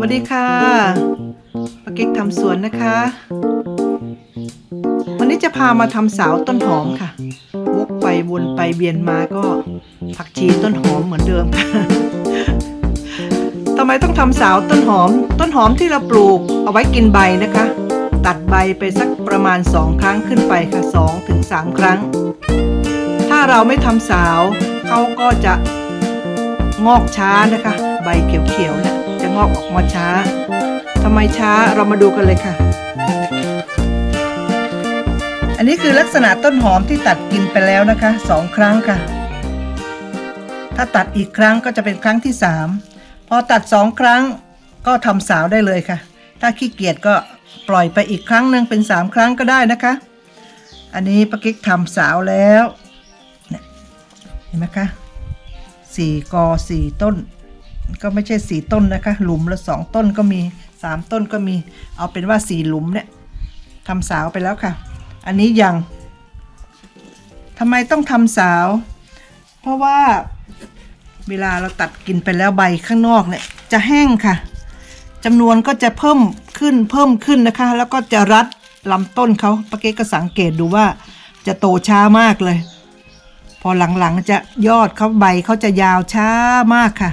สวัสดีค่ะป้าเก๊กทำสวนนะคะ วันนี้จะพามาทำสาวต้นหอมค่ะวกไปวนไปเบียนมาก็ผักชีต้นหอมเหมือนเดิมค่ะทำไมต้องทำสาวต้นหอม ต้นหอมที่เราปลูกเอาไว้กินใบนะคะ ตัดใบไปสักประมาณ2ครั้งขึ้นไปค่ะ2ถึง3ครั้ง ถ้าเราไม่ทำสาวเขาก็จะงอกช้านะคะ ใบเขียวๆเนี่ยจะ งอกออกมาช้าทำไมช้าเรามาดูกันเลยค่ะ อันนี้คือลักษณะต้นหอมที่ตัดกินไปแล้วนะคะสองครั้งค่ะ ถ้าตัดอีกครั้งก็จะเป็นครั้งที่สามพอตัดสองครั้งก็ทำสาวได้เลยค่ะ ถ้าขี้เกียจก็ปล่อยไปอีกครั้งหนึ่งเป็นสามครั้งก็ได้นะคะ อันนี้ป้ากิ๊กทำสาวแล้วเนี่ยเห็นไหมคะสี่กอสี่ต้น ก็ไม่ใช่สี่ต้นนะคะ หลุมละสองต้นก็มีสามต้นก็มี เอาเป็นว่าสี่หลุมเนี่ยทำสาวไปแล้วค่ะ อันนี้ยังทำไมต้องทำสาว เพราะว่าเวลาเราตัดกินไปแล้วใบข้างนอกเนี่ยจะแห้งค่ะจำนวนก็จะเพิ่มขึ้นเพิ่มขึ้นนะคะ แล้วก็จะรัดลำต้นเขาปาเก๊กก็สังเกตดูว่าจะโตช้ามากเลย พอหลังๆจะยอดเขาใบเขาจะยาวช้ามากค่ะ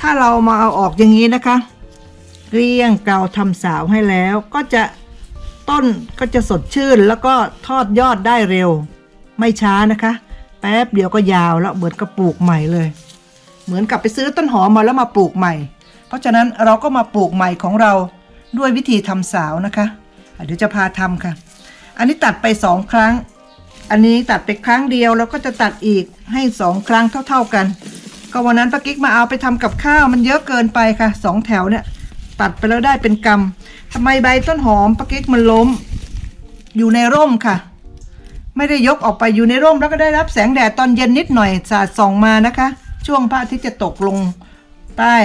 ถ้าเรามาเอาออกอย่างนี้นะคะเกลี้ยงเกลาทำสาวให้แล้ว ก็จะต้นก็จะสดชื่นแล้วก็ทอดยอดได้เร็ว ไม่ช้านะคะ แป๊บเดียวก็ยาวแล้วเหมือนกับปลูกใหม่เลย เหมือนกับไปซื้อต้นหอมมาแล้วมาปลูกใหม่ เพราะฉะนั้นเราก็มาปลูกใหม่ของเราด้วยวิธีทำสาวนะคะอะเดี๋ยวจะพาทำค่ะ อันนี้ตัดไปสองครั้ง อันนี้ตัดไปครั้งเดียวแล้วก็จะตัดอีกให้สองครั้งเท่า ๆกัน ก็วันนั้นป้ากิ๊กมาเอาไปทำกับข้าวมันเยอะเกินไปค่ะสองแถวเนี่ย ตัดไปแล้วได้เป็นกำทำไมใบต้นหอมป้ากิ๊กมันล้ม อยู่ในร่มค่ะ ไม่ได้ยกออกไปอยู่ในร่มแล้วก็ได้รับแสงแดดตอนเย็นนิดหน่อยสาดส่องมานะคะ ช่วงพระอาทิตย์จะตกลงใต้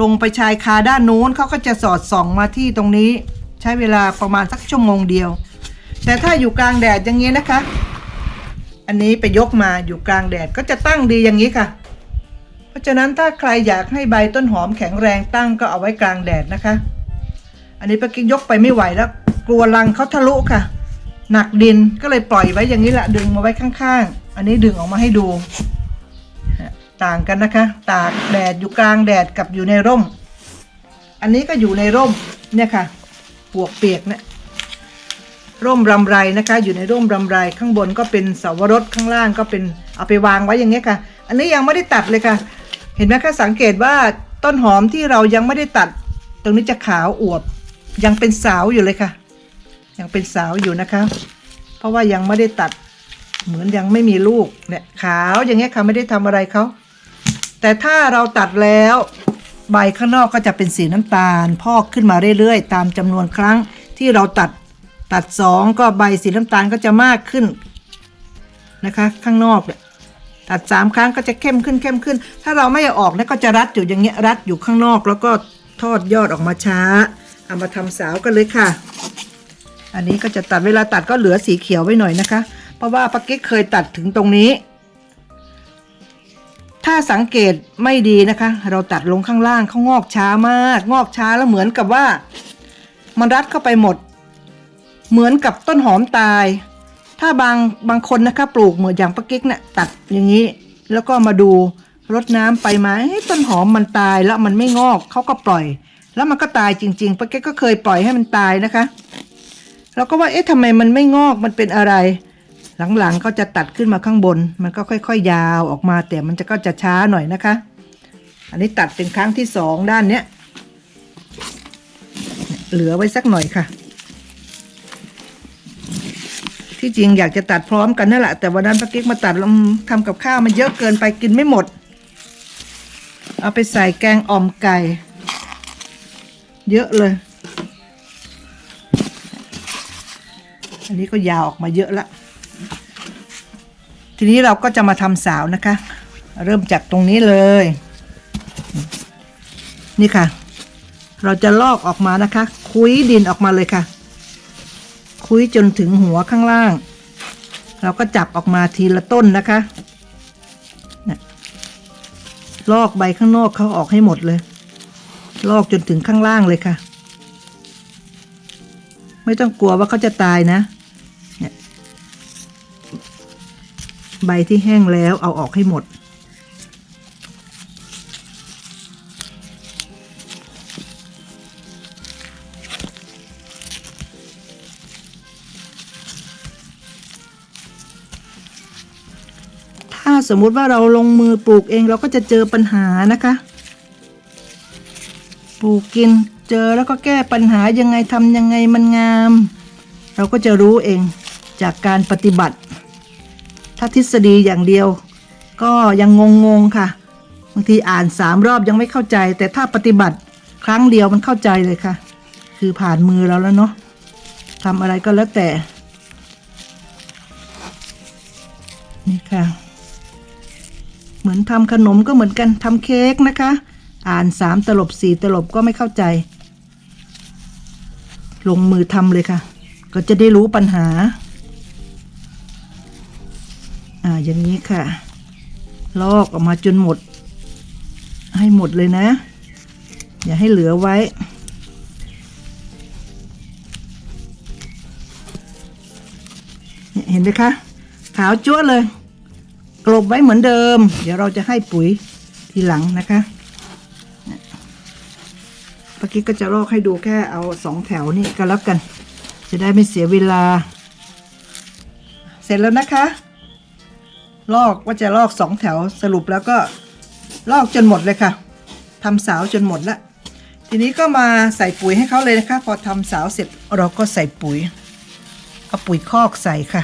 ลงไปชายคาด้านนู้นเขาก็จะสอดส่องมาที่ตรงนี้ ใช้เวลาประมาณสักชั่วโมงเดียว แต่ถ้าอยู่กลางแดดอย่างนี้นะคะ อันนี้ไปยกมาอยู่กลางแดดก็จะตั้งดีอย่างนี้ค่ะ ราะฉะนั้นถ้าใครอยากให้ใบต้นหอมแข็งแรงตั้งก็เอาไว้กลางแดดนะคะ อันนี้ป้ากิ๊กยกไปไม่ไหวแล้ว กลัวรังเขาทะลุค่ะ หนักดินก็เลยปล่อยไว้อย่างนี้แหละดึงมาไว้ข้างๆ อันนี้ดึงออกมาให้ดูต่างกันนะคะ ตากแดดอยู่กลางแดดกับอยู่ในร่ม อันนี้ก็อยู่ในร่มเนี่ยค่ะปวกเปียกเนี่ยร่มรำไรนะคะ อยู่ในร่มรำไรข้างบนก็เป็นเสาวรสข้างล่างก็เป็นเอาไปวางไว้อย่างเงี้ยค่ะ อันนี้ยังไม่ได้ตัดเลยค่ะ เห็นไหมคะสังเกตว่าต้นหอมที่เรายังไม่ได้ตัด ตรงนี้จะขาวอวบ ยังเป็นสาวอยู่เลยค่ะ ยังเป็นสาวอยู่นะคะ เพราะว่ายังไม่ได้ตัดเหมือนยังไม่มีลูกเนี่ยขาวอย่างเงี้ยค่ะไม่ได้ทำอะไรเขาแต่ถ้าเราตัดแล้ว ใบข้างนอกก็จะเป็นสีน้ำตาล พอกขึ้นมาเรื่อยๆ ตามจำนวนครั้งที่เราตัดตัดสองก็ใบสีน้ำตาลก็จะมากขึ้นนะคะ ข้างนอกเนี่ย ตัดสามครั้งก็จะเข้มขึ้นเข้มขึ้น ถ้าเราไม่ออกเนี่ยก็จะรัดอยู่อย่างเงี้ยรัดอยู่ข้างนอก แล้วก็ทอดยอดออกมาช้า เอามาทำสาวกันเลยค่ะ อันนี้ก็จะตัดเวลาตัดก็เหลือสีเขียวไว้หน่อยนะคะ เพราะว่าป้ากิ๊กเคยตัดถึงตรงนี้ ถ้าสังเกตไม่ดีนะคะ เราตัดลงข้างล่างเขางอกช้ามาก งอกช้าแล้วเหมือนกับว่า มันรัดเข้าไปหมด เหมือนกับต้นหอมตาย ถ้าบางบางคนนะคะปลูกเหมือนอย่างป้ากิ๊กเนี่ยตัดอย่างนี้ แล้วก็มาดูรดน้ำไปไหมต้นหอมมันตายแล้วมันไม่งอกเขาก็ปล่อย แล้วมันก็ตายจริงๆป้ากิ๊กก็เคยปล่อยให้มันตายนะคะเราก็ว่าเอ๊ะทำไมมันไม่งอกมันเป็นอะไร หลังๆก็จะตัดขึ้นมาข้างบน มันก็ค่อยๆ ยาวออกมาแต่มันจะก็จะช้าหน่อยนะคะ อันนี้ตัดเป็นครั้งที่สองด้านเนี้ยเหลือไว้สักหน่อยค่ะ ที่จริงอยากจะตัดพร้อมกันนั่นแหละแต่วันนั้นป้ากิ๊กมาตัดแล้วทำกับข้าวมันเยอะเกินไปกินไม่หมด เอาไปใส่แกงอ่อมไก่ เยอะเลย อันนี้ก็ยาวออกมาเยอะละทีนี้เราก็จะมาทำสาวนะคะ เริ่มจากตรงนี้เลย นี่ค่ะ เราจะลอกออกมานะคะ คุยดินออกมาเลยค่ะ คุยจนถึงหัวข้างล่าง เราก็จับออกมาทีละต้นนะคะลอกใบข้างนอกเขาออกให้หมดเลย ลอกจนถึงข้างล่างเลยค่ะ ไม่ต้องกลัวว่าเขาจะตายนะ ใบที่แห้งแล้วเอาออกให้หมด สมมุติว่าเราลงมือปลูกเองเราก็จะเจอปัญหานะคะ ปลูกกินเจอแล้วก็แก้ปัญหายังไงทำยังไงมันงาม เราก็จะรู้เองจากการปฏิบัติ ถ้าทฤษฎีอย่างเดียว ก็ยังงงๆค่ะบางทีอ่านสามรอบยังไม่เข้าใจ แต่ถ้าปฏิบัติครั้งเดียวมันเข้าใจเลยค่ะ คือผ่านมือเราแล้วเนาะทำอะไรก็แล้วแต่นี่ค่ะ ทำขนมก็เหมือนกันทำเค้กนะคะ อ่านสามตลบสี่ตลบก็ไม่เข้าใจ ลงมือทำเลยค่ะ ก็จะได้รู้ปัญหา อ่าอย่างนี้ค่ะ ลอกออกมาจนหมด ให้หมดเลยนะ อย่าให้เหลือไว้เห็นไหมคะ ขาวจั๊วเลย กลบไว้เหมือนเดิม เดี๋ยวเราจะให้ปุ๋ยทีหลังนะคะเนี่ยเมื่อกี้ก็จะลอกให้ดูแค่เอาสองแถวนี่ก็แล้วกัน จะได้ไม่เสียเวลา เสร็จแล้วนะคะ ลอกว่าจะลอกสองแถวสรุปแล้วก็ลอกจนหมดเลยค่ะทำสาวจนหมดละทีนี้ก็มาใส่ปุ๋ยให้เขาเลยนะคะ พอทำสาวเสร็จเราก็ใส่ปุ๋ยเอาปุ๋ยคอกใส่ค่ะ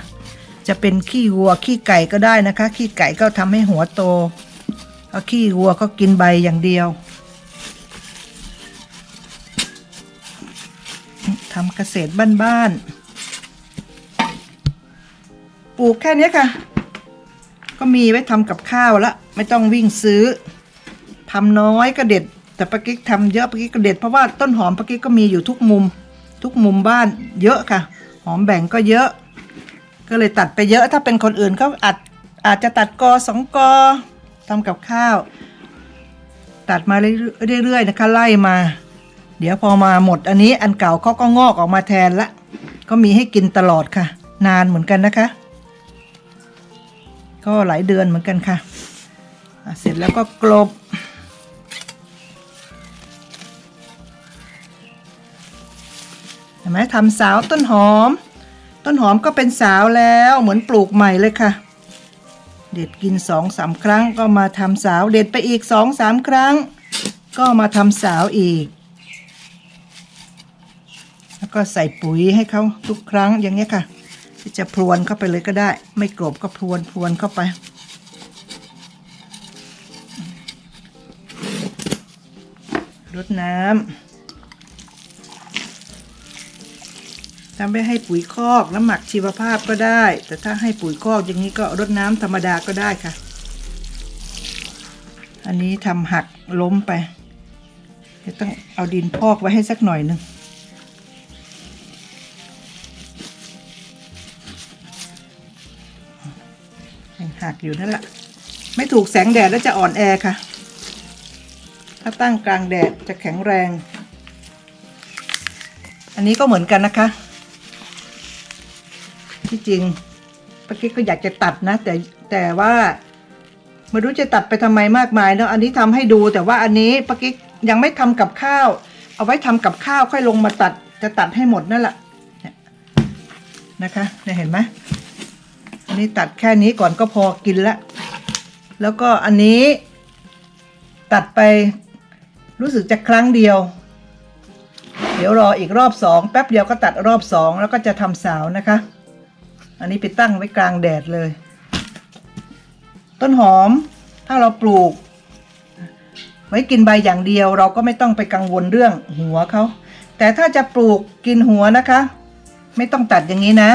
จะเป็นขี้วัวขี้ไก่ก็ได้นะคะ ขี้ไก่ก็ทำให้หัวโตเอาขี้วัวก็กินใบอย่างเดียวทำเกษตรบ้านๆ ปลูกแค่นี้ค่ะ ก็มีไว้ทำกับข้าวละไม่ต้องวิ่งซื้อทำน้อยก็เด็ด แต่ปากิ๊กทำเยอะปากิ๊กก็เด็ดเพราะว่าต้นหอมปากิ๊กก็มีอยู่ทุกมุม ทุกมุมบ้านเยอะค่ะ หอมแบ่งก็เยอะ ก็เลยตัดไปเยอะถ้าเป็นคนอื่นเขาอาจอาจจะตัดกอสองกอทำกับข้าว ตัดมาเรื่อยๆนะคะไล่มา เดี๋ยวพอมาหมดอันนี้อันเก่าเขาก็งอกออกมาแทนละ ก็มีให้กินตลอดค่ะ นานเหมือนกันนะคะ ก็หลายเดือนเหมือนกันค่ะอะเสร็จแล้วก็กลบเห็นไหมทำสาวต้นหอม ต้นหอมก็เป็นสาวแล้วเหมือนปลูกใหม่เลยค่ะ เด็ดกินสองสามครั้งก็มาทำสาว เด็ดไปอีกสองสามครั้ง ก็มาทำสาวอีก แล้วก็ใส่ปุ๋ยให้เขาทุกครั้งอย่างเงี้ค่ะ จะพรวนเข้าไปเลยก็ได้ ไม่กรบก็พรวนพรวนเข้าไปรดน้ำ ทำไปให้ปุ๋ยคอกน้ำหมักชีวภาพก็ได้ แต่ถ้าให้ปุ๋ยคอกอย่างนี้ก็รดน้ำธรรมดาก็ได้ค่ะ อันนี้ทำหักล้มไปเดี๋ยวต้องเอาดินพอกไว้ให้สักหน่อยหนึงยังหักอยู่นั่นแหละไม่ถูกแสงแดดแล้วจะอ่อนแอค่ะ ถ้าตั้งกลางแดดจะแข็งแรง อันนี้ก็เหมือนกันนะคะ ที่จริงป้ากิ๊กก็อยากจะตัดนะ แต่แต่ว่าไม่รู้จะตัดไปทำไมมากมายเนาะอันนี้ทำให้ดูแต่ว่าอันนี้ป้ากิ๊กยังไม่ทำกับข้าว เอาไว้ทำกับข้าวค่อยลงมาตัดจะตัดให้หมดนั่นแหละเนี่ยนะคะเนี่ยเห็นไหมอันนี้ตัดแค่นี้ก่อนก็พอกินละแล้วก็อันนี้ตัดไปรู้สึกจะครั้งเดียว เดี๋ยวรออีกรอบสองแป๊บเดียวก็ตัดรอบสองแล้วก็จะทำสาวนะคะ อันนี้ไปตั้งไว้กลางแดดเลย ต้นหอมถ้าเราปลูก ไว้กินใบอย่างเดียว เราก็ไม่ต้องไปกังวลเรื่องหัวเขาแต่ถ้าจะปลูกกินหัวนะคะ ไม่ต้องตัดอย่างนี้นะ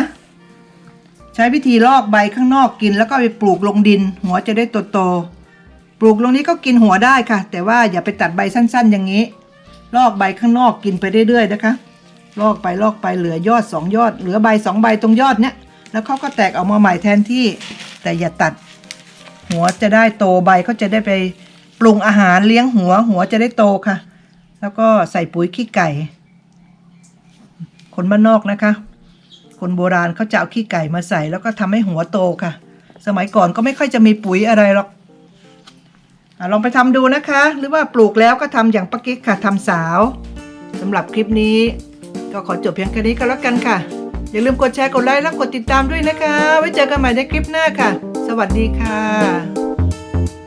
ใช้วิธีลอกใบข้างนอกกิน แล้วก็ไปปลูกลงดิน หัวจะได้โตๆปลูกลงนี้ก็กินหัวได้ค่ะ แต่ว่าอย่าไปตัดใบสั้น ๆ อย่างนี้ ลอกใบข้างนอกกินไปเรื่อยๆนะคะ ลอกไปลอกไปเหลือยอดสองยอด เหลือใบสองใบตรงยอดเนี้ย แล้วเขาก็แตกออกมาใหม่แทนที่แต่อย่าตัด หัวจะได้โตใบเขาจะได้ไปปรุงอาหารเลี้ยงหัว หัวจะได้โตค่ะ แล้วก็ใส่ปุ๋ยขี้ไก่ คนบ้านนอกนะคะ คนโบราณเขาจะเอาขี้ไก่มาใส่แล้วก็ทำให้หัวโตค่ะ สมัยก่อนก็ไม่ค่อยจะมีปุ๋ยอะไรหรอกอลองไปทำดูนะคะ หรือว่าปลูกแล้วก็ทำอย่างปักกิ๊กค่ะทำสาวสำหรับคลิปนี้ ก็ขอจบเพียงแค่นี้ก็แล้วกันค่ะ อย่าลืมกดแชร์กดไลค์และกดติดตามด้วยนะคะ ไว้เจอกันใหม่ในคลิปหน้าค่ะ สวัสดีค่ะ